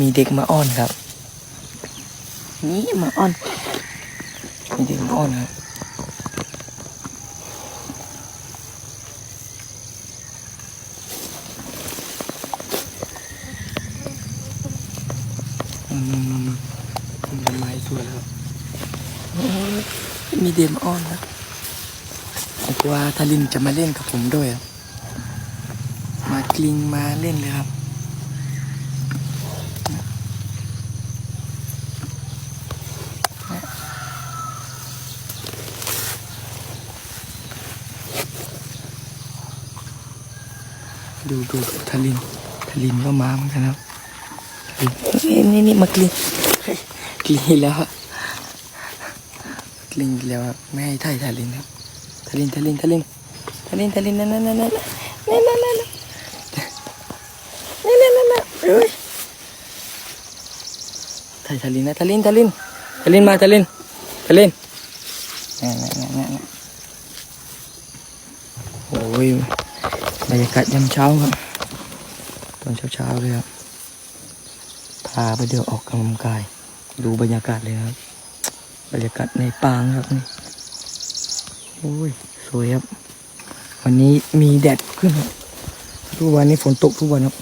มีเด็กมาอ้อนครับ นี่มาอ้อน มีเด็กมาอ้อนครับ อืมต้นไม้สวยครับมีเดมอ้อนนะผมกลัวทารินจะมาเล่นกับผมด้วยมากลิงมาเล่นเลยครับดูดูทารินทารินก็มาเหมือนกันครับ นี่นี่มากลิงเฮ้ยกลิงแล้วกลิงแล้วครับไม่ให้ถ่ายทารินครับทารินทารินทารินทารินทารินนั่นนั่นนั่นนั่นนั่นนั่นนั่นนั่นนั่นนั่นนั่นเอ้ยถ่ายทารินนะทารินทารินทารินมาทารินทารินนั่นนั่นนั่นนั่นโอ้ยบรรยากาศยามเช้าครับตอนเช้าๆเลยครับาไปเดี๋ยวออกกำลังกาย ดูบรรยากาศเลยครับ บรรยากาศในปางครับนี่โอ้ยสวยครับ วันนี้มีแดดขึ้นทุกวันนี้ฝนตกทุกวันครับ